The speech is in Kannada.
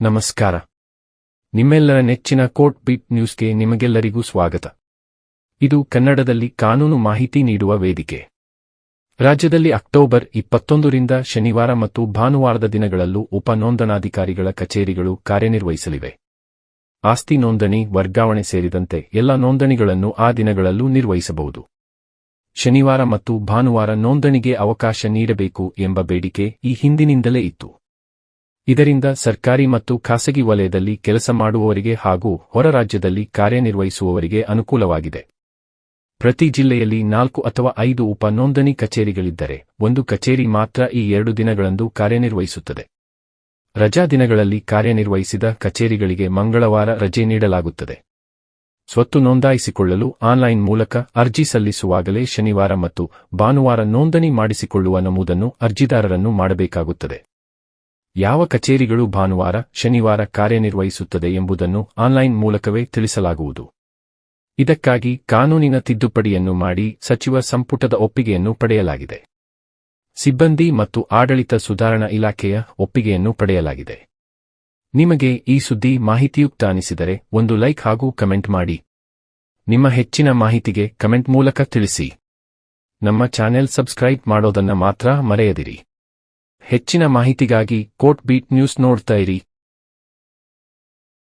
ನಮಸ್ಕಾರ. ನಿಮ್ಮೆಲ್ಲರ ನೆಚ್ಚಿನ ಕೋರ್ಟ್ ಬೀಟ್ ನ್ಯೂಸ್ಗೆ ನಿಮಗೆಲ್ಲರಿಗೂ ಸ್ವಾಗತ. ಇದು ಕನ್ನಡದಲ್ಲಿ ಕಾನೂನು ಮಾಹಿತಿ ನೀಡುವ ವೇದಿಕೆ. ರಾಜ್ಯದಲ್ಲಿ ಅಕ್ಟೋಬರ್ ಇಪ್ಪತ್ತೊಂದರಿಂದ ಶನಿವಾರ ಮತ್ತು ಭಾನುವಾರದ ದಿನಗಳಲ್ಲೂ ಉಪ ನೋಂದಣಾಧಿಕಾರಿಗಳ ಕಚೇರಿಗಳು ಕಾರ್ಯನಿರ್ವಹಿಸಲಿವೆ. ಆಸ್ತಿ ನೋಂದಣಿ, ವರ್ಗಾವಣೆ ಸೇರಿದಂತೆ ಎಲ್ಲ ನೋಂದಣಿಗಳನ್ನು ಆ ದಿನಗಳಲ್ಲೂ ನಿರ್ವಹಿಸಬಹುದು. ಶನಿವಾರ ಮತ್ತು ಭಾನುವಾರ ನೋಂದಣಿಗೆ ಅವಕಾಶ ನೀಡಬೇಕು ಎಂಬ ಬೇಡಿಕೆ ಈ ಹಿಂದಿನಿಂದಲೇ ಇತ್ತು. ಇದರಿಂದ ಸರ್ಕಾರಿ ಮತ್ತು ಖಾಸಗಿ ವಲಯದಲ್ಲಿ ಕೆಲಸ ಮಾಡುವವರಿಗೆ ಹಾಗೂ ಹೊರ ರಾಜ್ಯದಲ್ಲಿ ಕಾರ್ಯನಿರ್ವಹಿಸುವವರಿಗೆ ಅನುಕೂಲವಾಗಿದೆ. ಪ್ರತಿ ಜಿಲ್ಲೆಯಲ್ಲಿ ನಾಲ್ಕು ಅಥವಾ ಐದು ಉಪ ನೋಂದಣಿ ಕಚೇರಿಗಳಿದ್ದರೆ ಒಂದು ಕಚೇರಿ ಮಾತ್ರ ಈ ಎರಡು ದಿನಗಳಂದು ಕಾರ್ಯನಿರ್ವಹಿಸುತ್ತದೆ. ರಜಾ ದಿನಗಳಲ್ಲಿ ಕಾರ್ಯನಿರ್ವಹಿಸಿದ ಕಚೇರಿಗಳಿಗೆ ಮಂಗಳವಾರ ರಜೆ ನೀಡಲಾಗುತ್ತದೆ. ಸ್ವತ್ತು ನೋಂದಾಯಿಸಿಕೊಳ್ಳಲು ಆನ್ಲೈನ್ ಮೂಲಕ ಅರ್ಜಿ ಸಲ್ಲಿಸುವಾಗಲೇ ಶನಿವಾರ ಮತ್ತು ಭಾನುವಾರ ನೋಂದಣಿ ಮಾಡಿಸಿಕೊಳ್ಳುವ ನಮೂದನ್ನು ಅರ್ಜಿದಾರರನ್ನು ಮಾಡಬೇಕಾಗುತ್ತದೆ. ಯಾವ ಕಚೇರಿಗಳು ಭಾನುವಾರ, ಶನಿವಾರ ಕಾರ್ಯನಿರ್ವಹಿಸುತ್ತದೆ ಎಂಬುದನ್ನು ಆನ್ಲೈನ್ ಮೂಲಕವೇ ತಿಳಿಸಲಾಗುವುದು. ಇದಕ್ಕಾಗಿ ಕಾನೂನಿನ ತಿದ್ದುಪಡಿಯನ್ನು ಮಾಡಿ ಸಚಿವ ಸಂಪುಟದ ಒಪ್ಪಿಗೆಯನ್ನು ಪಡೆಯಲಾಗಿದೆ. ಸಿಬ್ಬಂದಿ ಮತ್ತು ಆಡಳಿತ ಸುಧಾರಣಾ ಇಲಾಖೆಯ ಒಪ್ಪಿಗೆಯನ್ನು ಪಡೆಯಲಾಗಿದೆ. ನಿಮಗೆ ಈ ಸುದ್ದಿ ಮಾಹಿತಿಯುಕ್ತ ಅನಿಸಿದರೆ ಒಂದು ಲೈಕ್ ಹಾಗೂ ಕಮೆಂಟ್ ಮಾಡಿ. ನಿಮ್ಮ ಹೆಚ್ಚಿನ ಮಾಹಿತಿಗೆ ಕಮೆಂಟ್ ಮೂಲಕ ತಿಳಿಸಿ. ನಮ್ಮ ಚಾನೆಲ್ ಸಬ್ಸ್ಕ್ರೈಬ್ ಮಾಡೋದನ್ನ ಮಾತ್ರ ಮರೆಯದಿರಿ. ಹೆಚ್ಚಿನ ಮಾಹಿತಿಗಾಗಿ ಕೋಟ್ ಬೀಟ್ ನ್ಯೂಸ್ ನೋಡ್ತಾ ಇರಿ.